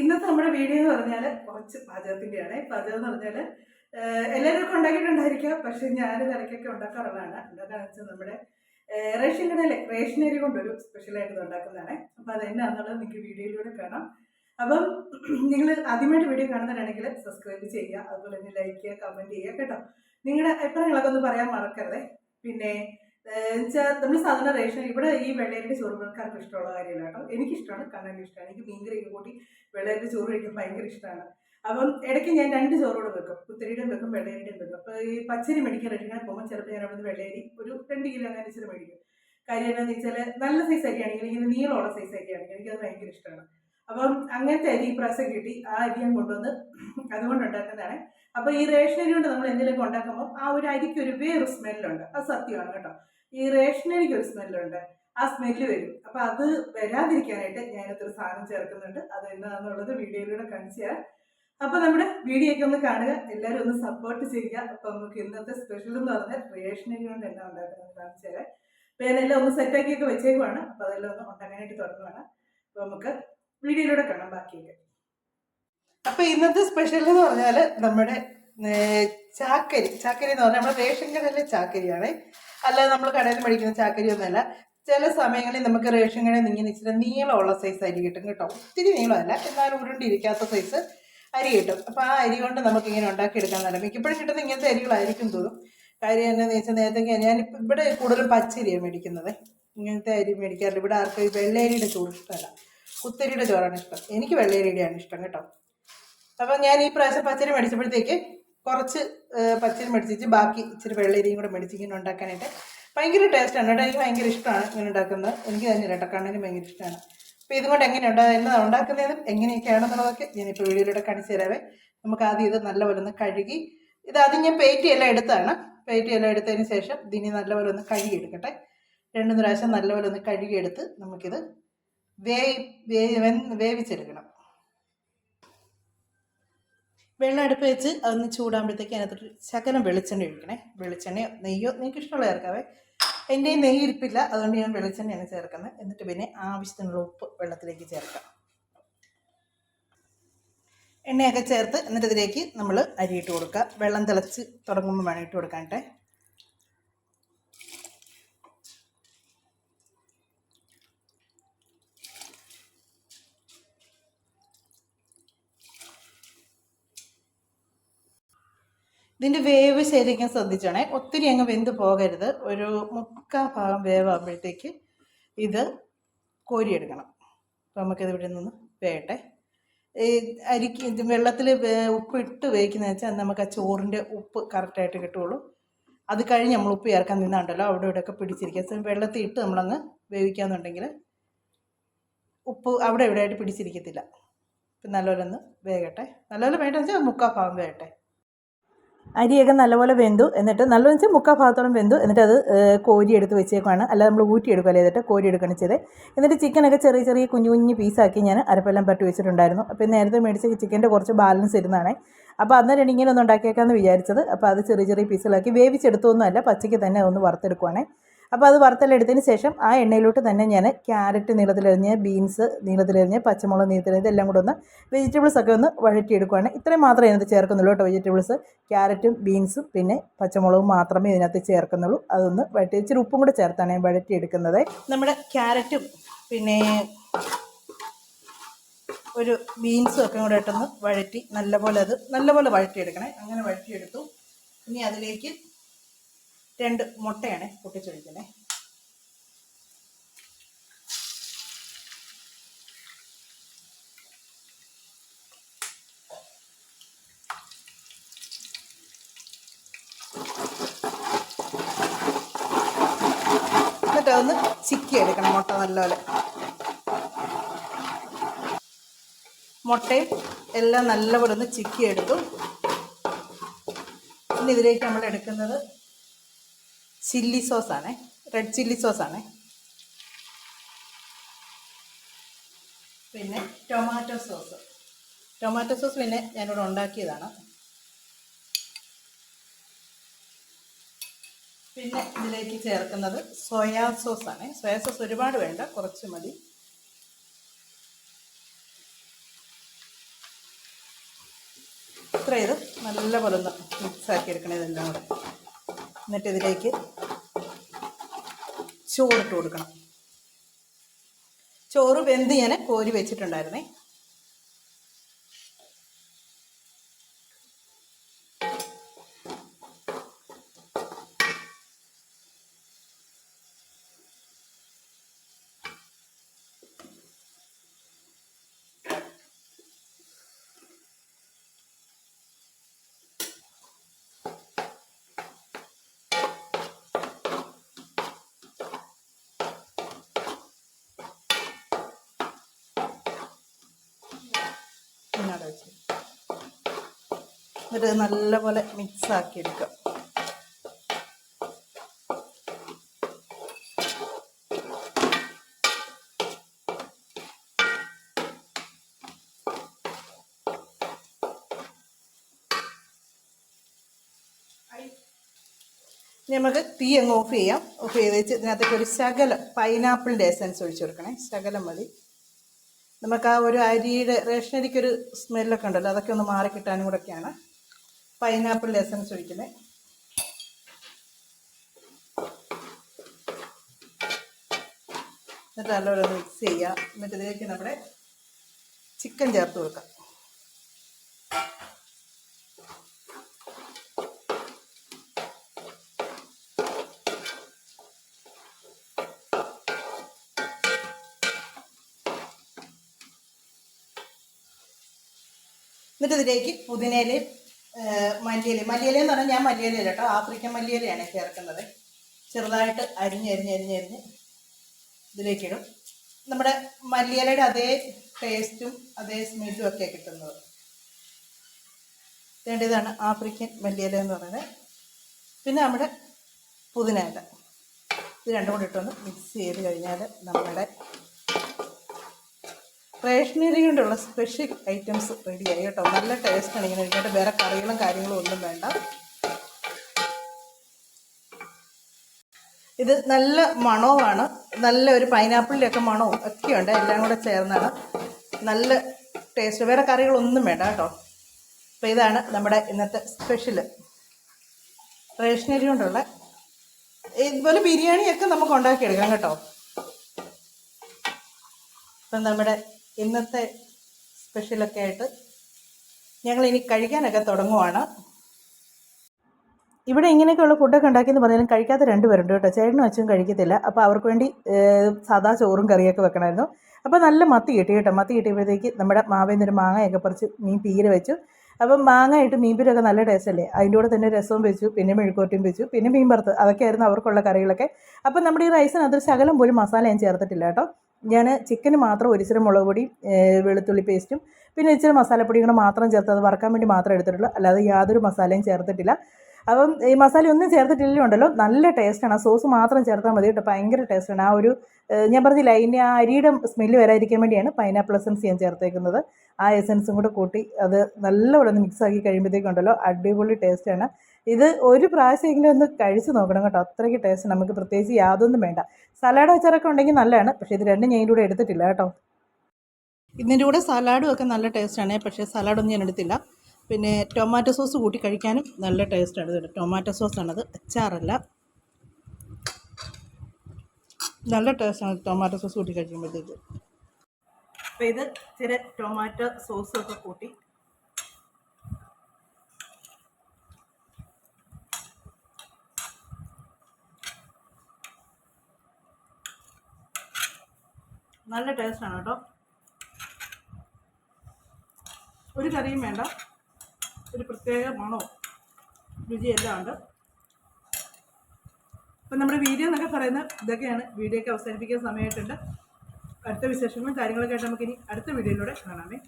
ഇന്നത്തെ നമ്മുടെ വീഡിയോ എന്ന് പറഞ്ഞാൽ കുറച്ച് പാചകത്തിന്റെയാണ് പാചകം എന്ന് പറഞ്ഞാൽ എല്ലാവരും ഉണ്ടാക്കിയിട്ടുണ്ടായിരിക്കാം പക്ഷെ ഞാൻ ഇടയ്ക്കൊക്കെ ഉണ്ടാക്കാറുള്ളതാണ്. ഉണ്ടാക്കാന്ന് വെച്ചാൽ നമ്മുടെ റേഷൻ കടയിലെ റേഷൻ അരി കൊണ്ടൊരു സ്പെഷ്യലായിട്ട് ഉണ്ടാക്കുന്നതാണ്. അപ്പോൾ അത് എന്നാന്നുള്ളത് നിങ്ങൾക്ക് വീഡിയോയിലൂടെ കാണാം. അപ്പം നിങ്ങൾ ആദ്യമായിട്ട് വീഡിയോ കാണുന്നവരാണെങ്കിൽ സബ്സ്ക്രൈബ് ചെയ്യുക അതുപോലെ തന്നെ ലൈക്ക് ചെയ്യുക കമന്റ് ചെയ്യുക കേട്ടോ. നിങ്ങളുടെ അഭിപ്രായങ്ങളൊക്കെ ഒന്ന് പറയാൻ മറക്കരുത്. പിന്നെ വെച്ചാൽ നമ്മൾ സാധാരണ റേഷൻ ഇവിടെ ഈ വെള്ളയരിയുടെ ചോറ് ആൾക്കാർക്ക് ഇഷ്ടമുള്ള കാര്യമല്ല കേട്ടോ. എനിക്കിഷ്ടമാണ് കണ്ണൻ ഇഷ്ടമാണ്. എനിക്ക് മീൻകറിയൊക്കെ കൂട്ടി വെള്ളയരിയുടെ ചോറ് കഴിക്കാൻ ഭയങ്കര ഇഷ്ടമാണ്. അപ്പം ഇടയ്ക്ക് ഞാൻ രണ്ട് ചോറോട് വെക്കും. കുത്തിരിയുടെയും വെക്കും വെള്ളയരിയുടെയും വെക്കും. അപ്പോൾ ഈ പച്ചരി മേടിക്കാൻ റെഡിക്കാൻ പോകുമ്പോൾ ചിലപ്പോൾ ഞാൻ അവിടുന്ന് വെള്ളയരി ഒരു രണ്ട് കിലോ അങ്ങനെ ഇച്ചിരി മേടിക്കും. കാര്യം എന്താണെന്ന് വെച്ചാൽ നല്ല സൈസ് അരിയാണെങ്കിൽ ഇങ്ങനെ നീളമുള്ള സൈസ് അരിയാണെങ്കിൽ എനിക്കത് ഭയങ്കര ഇഷ്ടമാണ്. അപ്പം അങ്ങനത്തെ അരി പ്രാവശ്യം കിട്ടി. ആ അരി ഞാൻ കൊണ്ടുവന്ന് അതുകൊണ്ട് ഉണ്ടാക്കുന്നതാണ്. അപ്പോൾ ഈ റേഷനരി കൊണ്ട് നമ്മൾ എന്തെങ്കിലുമൊക്കെ ഉണ്ടാക്കുമ്പോൾ ആ ഒരു അരിക്ക് ഒരു വേറെ സ്മെല്ലുണ്ട്. അത് സത്യമാണ് കേട്ടോ. ഈ റേഷനരിക്ക് ഒരു സ്മെല്ലുണ്ട്. ആ സ്മെല്ല് വരും. അപ്പൊ അത് വരാതിരിക്കാനായിട്ട് ഞാനത്തൊരു സാധനം ചേർക്കുന്നുണ്ട്. അത് എന്താണെന്നുള്ളത് വീഡിയോയിലൂടെ കാണിച്ചു തരാം. അപ്പോൾ നമ്മുടെ വീഡിയോ ഒക്കെ ഒന്ന് കാണുക. എല്ലാവരും ഒന്ന് സപ്പോർട്ട് ചെയ്യുക. അപ്പൊ നമുക്ക് ഇന്നത്തെ സ്പെഷ്യൽ എന്ന് പറഞ്ഞാൽ റേഷനരി കൊണ്ട് എന്നാ ഉണ്ടാക്കുന്നത് കാണിച്ചു തരാം. അപ്പൊ ഞാനെല്ലാം ഒന്ന് സെറ്റാക്കിയൊക്കെ വെച്ചേക്കുവാണ്. അപ്പൊ അതെല്ലാം ഒന്ന് ഉണ്ടാക്കാനായിട്ട് തുടങ്ങുവാണ്. അപ്പൊ നമുക്ക് വീഡിയോയിലൂടെ കാണാം. ബാക്കിയൊക്കെ. അപ്പോൾ ഇന്നത്തെ സ്പെഷ്യൽ എന്ന് പറഞ്ഞാൽ നമ്മുടെ ചാക്കരി. ചാക്കരി എന്ന് പറഞ്ഞാൽ നമ്മുടെ റേഷൻ കടയിലെ ചാക്കരിയാണ്. അല്ലാതെ നമ്മൾ കടയിൽ മേടിക്കുന്ന ചാക്കരി ഒന്നുമല്ല ചില സമയങ്ങളിൽ നമുക്ക് റേഷൻ കടയിൽ നിന്ന് ഇച്ചിരി നീളമുള്ള സൈസ് അരി കിട്ടും കേട്ടോ. ഒത്തിരി നീളമല്ല. എന്നാലും ഉരുണ്ടിരിക്കാത്ത സൈസ് അരി കിട്ടും. അപ്പോൾ ആ അരി കൊണ്ട് നമുക്ക് ഇങ്ങനെ ഉണ്ടാക്കിയെടുക്കാൻ നല്ല മിക്കപ്പോഴും കിട്ടുന്ന ഇങ്ങനത്തെ അരികളായിരിക്കും തോന്നും കാര്യം എന്താണെന്ന് വെച്ചാൽ നേരത്തെ ഞാനിപ്പോൾ ഇവിടെ കൂടുതലും പച്ചരിയാണ് മേടിക്കുന്നത്. ഇങ്ങനത്തെ അരി മേടിക്കാറില്ല. ഇവിടെ ആർക്കും വെള്ളയരിയുടെ ചോറ് ഇഷ്ടമല്ല. കുത്തരിയുടെ ചോറാണ് ഇഷ്ടം. എനിക്ക് വെള്ളയരിയുടെയാണ് ഇഷ്ടം കേട്ടോ. അപ്പം ഞാൻ ഈ പ്രാവശ്യം പച്ചരി മേടിച്ചപ്പോഴത്തേക്ക് കുറച്ച് പച്ചരി മേടിച്ചിട്ട് ബാക്കി ഇച്ചിരി വെള്ളരിയും കൂടെ മേടിച്ച് ഇങ്ങനെ ഉണ്ടാക്കാനായിട്ട് ഭയങ്കര ടേസ്റ്റാണ് കേട്ടോ. എനിക്ക് ഭയങ്കര ഇഷ്ടമാണ് ഇങ്ങനെ ഉണ്ടാക്കുന്നത്. എനിക്ക് തന്നെ കേട്ടോ. കണ്ണിന് ഭയങ്കര ഇഷ്ടമാണ്. അപ്പോൾ ഇതുകൊണ്ട് എങ്ങനെയുണ്ട്? എന്നാ ഉണ്ടാക്കുന്നതും എങ്ങനെയൊക്കെയാണെന്നുള്ളതൊക്കെ ഞാനിപ്പോൾ വീഡിയോയിലൂടെ കാണിച്ചു തരാവേ. നമുക്ക് ആദ്യം ഇത് നല്ലപോലെ ഒന്ന് കഴുകി ഇത് ആദ്യം ഞാൻ പേറ്റി എല്ലാം എടുത്താണ്. പേറ്റി എല്ലാം എടുത്തതിന് ശേഷം ഇതിനി നല്ലപോലെ ഒന്ന് കഴുകി എടുക്കട്ടെ രണ്ട് പ്രാവശ്യം നല്ലപോലെ ഒന്ന് കഴുകിയെടുത്ത് നമുക്കിത് വേ വേ- വെന്ത് വേവിച്ചെടുക്കണം. വെള്ളം അടുപ്പ് വെച്ച് അതൊന്ന് ചൂടാകുമ്പോഴത്തേക്ക് അതിനകത്തൊരു ശകലം വെളിച്ചെണ്ണ ഒഴിക്കണേ. വെളിച്ചെണ്ണയോ നെയ്യോ നിങ്ങൾക്ക് ഇഷ്ടമുള്ള ചേർക്കാവേ. എന്റെ നെയ്യ് ഇരിപ്പില്ല അതുകൊണ്ട് ഞാൻ വെളിച്ചെണ്ണയാണ് ചേർക്കുന്നത്. എന്നിട്ട് പിന്നെ ആവശ്യത്തിനുള്ള ഉപ്പ് വെള്ളത്തിലേക്ക് ചേർക്കാം. എണ്ണയൊക്കെ ചേർത്ത് എന്നിട്ട് ഇതിലേക്ക് നമ്മൾ അരിയിട്ട് കൊടുക്കുക. വെള്ളം തിളച്ച് തുടങ്ങുമ്പോൾ വേണം ഇട്ട് കൊടുക്കാനായിട്ട്. ഇതിന്റെ വേവ് ശരിക്കും ശ്രദ്ധിച്ചോണേ. ഒത്തിരി അങ്ങ് വെന്ത് പോകരുത്. ഒരു മുക്കാൽ ഭാഗം വേവാകുമ്പോഴത്തേക്ക് ഇത് കോരിയെടുക്കണം. അപ്പോൾ നമുക്കിത് ഇവിടെ നിന്ന് വേട്ടെ ഈ അരിക്ക് ഇത് വെള്ളത്തിൽ ഉപ്പ് ഇട്ട് വേവിക്കുന്ന വെച്ചാൽ നമുക്ക് ആ ചോറിന്റെ ഉപ്പ് കറക്റ്റായിട്ട് കിട്ടുള്ളൂ. അത് കഴിഞ്ഞ് നമ്മൾ ഉപ്പ് ചേർക്കാൻ നിന്നാണ്ടല്ലോ. അവിടെ ഇവിടെയൊക്കെ പിടിച്ചിരിക്കുക. സോ വെള്ളത്തിൽ ഇട്ട് നമ്മളങ്ങ് വേവിക്കാന്നുണ്ടെങ്കിൽ ഉപ്പ് അവിടെ ഇവിടെ ആയിട്ട് പിടിച്ചിരിക്കത്തില്ല. അപ്പം നല്ലപോലെ ഒന്ന് വേകട്ടെ. നല്ലപോലെ വേണ്ടെന്ന് വെച്ചാൽ മുക്കാൽ ഭാഗം വേകട്ടെ. അരിയൊക്കെ നല്ലപോലെ വെന്തു. എന്നിട്ട് നല്ലതെന്ന് വെച്ചാൽ മുക്കാൽ ഭാഗത്തോളം വെന്തു. എന്നിട്ട് അത് കോരി എടുത്ത് വെച്ചേക്കുവാണ്. അല്ലാതെ നമ്മൾ ഊറ്റിയെടുക്കുകയല്ലേ ചെയ്തിട്ട് കോരി എടുക്കുകയാണ് ചെയ്തത് എന്നിട്ട് ചിക്കനൊക്കെ ചെറിയ ചെറിയ കുഞ്ഞു കുഞ്ഞു പീസാക്കി ഞാൻ അരപ്പെല്ലാം പറ്റി വെച്ചിട്ടുണ്ടായിരുന്നു. അപ്പോൾ നേരത്തെ മേടിച്ച ചിക്കന്റെ കുറച്ച് ബാലൻസ് ഇരുന്നാണേ. അപ്പോൾ അന്നേരം ഇങ്ങനെ ഒന്ന് ഉണ്ടാക്കിയേക്കാമെന്ന് വിചാരിച്ചത്. അപ്പോൾ അത് ചെറിയ ചെറിയ പീസുകളാക്കി വേവിച്ചെടുത്തൊന്നുമല്ല. പച്ചയ്ക്ക് തന്നെ ഒന്ന് വറുത്തെടുക്കുവാണേ. അപ്പോൾ അത് വറുത്തലെടുത്തതിന് ശേഷം ആ എണ്ണയിലോട്ട് തന്നെ ഞാൻ ക്യാരറ്റ് നീളത്തിലരിഞ്ഞ് ബീൻസ് നീളത്തിലരിഞ്ഞ് പച്ചമുളക് നീളത്തിലരിഞ്ഞ് ഇതെല്ലാം കൂടെ ഒന്ന് വെജിറ്റബിൾസ് ഒക്കെ ഒന്ന് വഴറ്റിയെടുക്കുകയാണ് ഇത്രയും മാത്രമേ ഇതിനകത്ത് ചേർക്കുന്നുള്ളൂ കേട്ടോ വെജിറ്റബിൾസ് ക്യാരറ്റും ബീൻസും പിന്നെ പച്ചമുളകും മാത്രമേ ഇതിനകത്ത് ചേർക്കുന്നുള്ളൂ. അതൊന്ന് വഴറ്റി ഇച്ചിരി ഉപ്പും കൂടെ ചേർത്താണ് ഞാൻ വഴറ്റിയെടുക്കുന്നത്. നമ്മുടെ ക്യാരറ്റും പിന്നെ ഒരു ബീൻസും ഒക്കെ കൂടെ ഇട്ടൊന്ന് വഴറ്റി നല്ലപോലെ അത് നല്ലപോലെ വഴറ്റിയെടുക്കണേ. അങ്ങനെ വഴറ്റിയെടുത്തു. ഇനി അതിലേക്ക് രണ്ട് മുട്ടയാണ് പൊട്ടിച്ചൊഴിക്കുന്നത്. എന്നിട്ട് അതൊന്ന് ചിക്കി എടുക്കണം മുട്ട നല്ലപോലെ. മുട്ടയും എല്ലാം നല്ലപോലെ ഒന്ന് ചിക്കി എടുത്തു. ഇനി ഇതിലേക്ക് നമ്മൾ എടുക്കുന്നത് ചില്ലി സോസാണേ. റെഡ് ചില്ലി സോസാണേ പിന്നെ ടൊമാറ്റോ സോസ് ടൊമാറ്റോ സോസ് പിന്നെ ഞാനിവിടെ ഉണ്ടാക്കിയതാണ്. പിന്നെ ഇതിലേക്ക് ചേർക്കുന്നത് സോയാ സോസാണ് സോയാ സോസ് ഒരുപാട് വേണ്ട കുറച്ച് മതി. ഇത്ര ഇത്. നല്ല പോലെ ഒന്ന് മിക്സാക്കി എടുക്കണം ഇതെല്ലാം കൂടെ. എന്നിട്ട് ഇതിലേക്ക് ചോറിട്ട് കൊടുക്കണം. ചോറ് വെന്ത് ഞാൻ കോരി വെച്ചിട്ടുണ്ടായിരുന്നേ ഇതിനകത്ത് വെച്ച് ഇത് നല്ലപോലെ മിക്സാക്കി എടുക്കാം. നമുക്ക് തീ അങ്ങ് ഓഫ് ചെയ്യാം. ഓഫ് ചെയ്ത് വെച്ച് ഇതിനകത്തേക്ക് ഒരു ശകലം പൈനാപ്പിളിന്റെ എസൻസ് ഒഴിച്ചു കൊടുക്കണേ. ശകലം മതി. നമുക്ക് ആ ഒരു അരിയുടെ റേഷനരിക്കൊരു സ്മെല്ലൊക്കെ ഉണ്ടല്ലോ അതൊക്കെ ഒന്ന് മാറി കിട്ടാനും കൂടെയൊക്കെയാണ് പൈനാപ്പിളിന്റെ എസൻസ് ഒഴിക്കുന്നത് എന്നിട്ട് നല്ലപോലെ മിക്സ് ചെയ്യുക. എന്നിട്ട് ഇതിലേക്ക് നമ്മുടെ ചിക്കൻ ചേർത്ത് കൊടുക്കാം. എന്നിട്ട് ഇതിലേക്ക് പുതിനയിലയും മല്ലിയില. മല്ലിയില എന്ന് പറഞ്ഞാൽ ഞാൻ മല്ലിയില കേട്ടോ. ആഫ്രിക്കൻ മല്ലിയിലയാണ് ചേർക്കുന്നത്. ചെറുതായിട്ട് അരിഞ്ഞ് അരിഞ്ഞ് അരിഞ്ഞ് അരിഞ്ഞ് ഇതിലേക്കിടും. നമ്മുടെ മല്ലിയിലയുടെ അതേ ടേസ്റ്റും അതേ സ്മെല്ലും ഒക്കെ കിട്ടുന്നത്. വേണ്ടതാണ് ആഫ്രിക്കൻ മല്ലിയില എന്ന് പറയുന്നത്. പിന്നെ നമ്മുടെ പുതിനയില ഇത് രണ്ടും കൂടി ഇട്ടൊന്ന് മിക്സ് ചെയ്ത് കഴിഞ്ഞാൽ നമ്മുടെ റേഷനറി കൊണ്ടുള്ള സ്പെഷ്യൽ ഐറ്റംസ് റെഡിയായി കേട്ടോ. നല്ല ടേസ്റ്റാണ് ഇങ്ങനെ ഇരിക്കട്ടെ വേറെ കറികളും കാര്യങ്ങളും ഒന്നും വേണ്ട. ഇത് നല്ല മണവുമാണ്. നല്ല ഒരു പൈനാപ്പിളിന്റെ ഒക്കെ മണവും ഒക്കെയുണ്ട് എല്ലാം കൂടെ ചേർന്നാണ്. നല്ല ടേസ്റ്റ് വേറെ കറികളൊന്നും വേണ്ട കേട്ടോ. അപ്പോൾ ഇതാണ് നമ്മുടെ ഇന്നത്തെ സ്പെഷ്യൽ റേഷനറി കൊണ്ടുള്ള ഇതുപോലെ ബിരിയാണിയൊക്കെ നമുക്ക് ഉണ്ടാക്കിയെടുക്കാം കേട്ടോ. അപ്പം നമ്മുടെ ഇന്നത്തെ സ്പെഷ്യലൊക്കെ ആയിട്ട് ഞങ്ങൾ ഇനി കഴിക്കാനൊക്കെ തുടങ്ങുവാണ്. ഇവിടെ ഇങ്ങനെയൊക്കെയുള്ള ഫുഡൊക്കെ ഉണ്ടാക്കിയെന്ന് പറഞ്ഞാലും കഴിക്കാത്ത രണ്ട് പേരുണ്ട് കേട്ടോ. ചേട്ടനും അച്ഛനും കഴിക്കത്തില്ല. അപ്പോൾ അവർക്ക് വേണ്ടി സാധാ ചോറും കറിയൊക്കെ വെക്കണമായിരുന്നു. അപ്പോൾ നല്ല മത്തി കിട്ടി കേട്ടോ. മത്തി കിട്ടിയപ്പോഴത്തേക്ക് നമ്മുടെ മാവേന്നൊരു മാങ്ങയൊക്കെ പറിച്ച് മീൻ പീര വെച്ചു. അപ്പം മാങ്ങ ഇട്ട് മീൻപീരൊക്കെ നല്ല ടേസ്റ്റ് അല്ലേ? അതിന്റെ കൂടെ തന്നെ രസവും വെച്ചു പിന്നെ മെഴുക്കോട്ടിയും വെച്ചു പിന്നെ മീൻ വറുത്ത് അതൊക്കെയായിരുന്നു അവർക്കുള്ള കറികളൊക്കെ. അപ്പം നമ്മുടെ ഈ റൈസിനകത്തൊരു ശകലം പോലും മസാല ഞാൻ ചേർത്തിട്ടില്ല കേട്ടോ. ഞാൻ ചിക്കന് മാത്രം ഒരിച്ചിരി മുളക് പൊടി വെളുത്തുള്ളി പേസ്റ്റും പിന്നെ ഇച്ചിരി മസാലപ്പൊടിയും കൂടെ മാത്രം ചേർത്ത് അത് വറക്കാൻ വേണ്ടി മാത്രം എടുത്തിട്ടുള്ളൂ. അല്ലാതെ യാതൊരു മസാലയും ചേർത്തിട്ടില്ല. അപ്പം ഈ മസാല ഒന്നും ചേർത്തിട്ടില്ലല്ലോ ഉണ്ടല്ലോ നല്ല ടേസ്റ്റാണ് ആ സോസ് മാത്രം ചേർത്താൽ മതി കേട്ടോ. ഭയങ്കര ടേസ്റ്റാണ് ആ ഒരു ഞാൻ പറഞ്ഞില്ല അതിന്റെ ആ അരിയുടെ സ്മെല്ല് വരാതിരിക്കാൻ വേണ്ടിയാണ് പൈനാപ്പിൾ എസൻസ് ഞാൻ ചേർത്തേക്കുന്നത്. ആ എസൻസും കൂടെ കൂട്ടി അത് നല്ലപോലെ ഒന്ന് മിക്സ് ആക്കി കഴിയുമ്പോഴത്തേക്കുണ്ടല്ലോ അടിപൊളി ടേസ്റ്റാണ് ഇത് ഒരു പ്രാവശ്യമെങ്കിലും ഒന്ന് കഴിച്ച് നോക്കണം കേട്ടോ. അത്രയ്ക്ക് ടേസ്റ്റ് നമുക്ക് പ്രത്യേകിച്ച് യാതൊന്നും വേണ്ട. സലാഡ് അച്ചാറൊക്കെ ഉണ്ടെങ്കിൽ നല്ലതാണ്. പക്ഷേ ഇത് രണ്ടും ഞാൻ കൂടെ എടുത്തിട്ടില്ല കേട്ടോ. ഇതിന്റെ കൂടെ സലാഡും ഒക്കെ നല്ല ടേസ്റ്റാണ് പക്ഷേ സലാഡൊന്നും ഞാൻ എടുത്തില്ല. പിന്നെ ടൊമാറ്റോ സോസ് കൂട്ടി കഴിക്കാനും നല്ല ടേസ്റ്റാണ് ഇത് ടൊമാറ്റോ സോസാണത് അച്ചാറല്ല. നല്ല ടേസ്റ്റാണ് ടൊമാറ്റോ സോസ് കൂട്ടി കഴിക്കുമ്പോഴത്തേക്ക്. അപ്പോൾ ഇത് ഇച്ചിരി ടൊമാറ്റോ സോസും ഒക്കെ കൂട്ടി നല്ല ടേസ്റ്റാണ് കേട്ടോ. ഒരു കറിയും വേണ്ട. ഒരു പ്രത്യേക മണവും രുചിയെല്ലാം ഉണ്ട്. അപ്പം നമ്മുടെ വീഡിയോ എന്നൊക്കെ പറയുന്നത് ഇതൊക്കെയാണ്. വീഡിയോ ഒക്കെ അവസാനിപ്പിക്കാൻ സമയമായിട്ടുണ്ട്. അടുത്ത വിശേഷങ്ങളും കാര്യങ്ങളൊക്കെ ആയിട്ട് നമുക്കിനി അടുത്ത വീഡിയോയിലൂടെ കാണാമേ.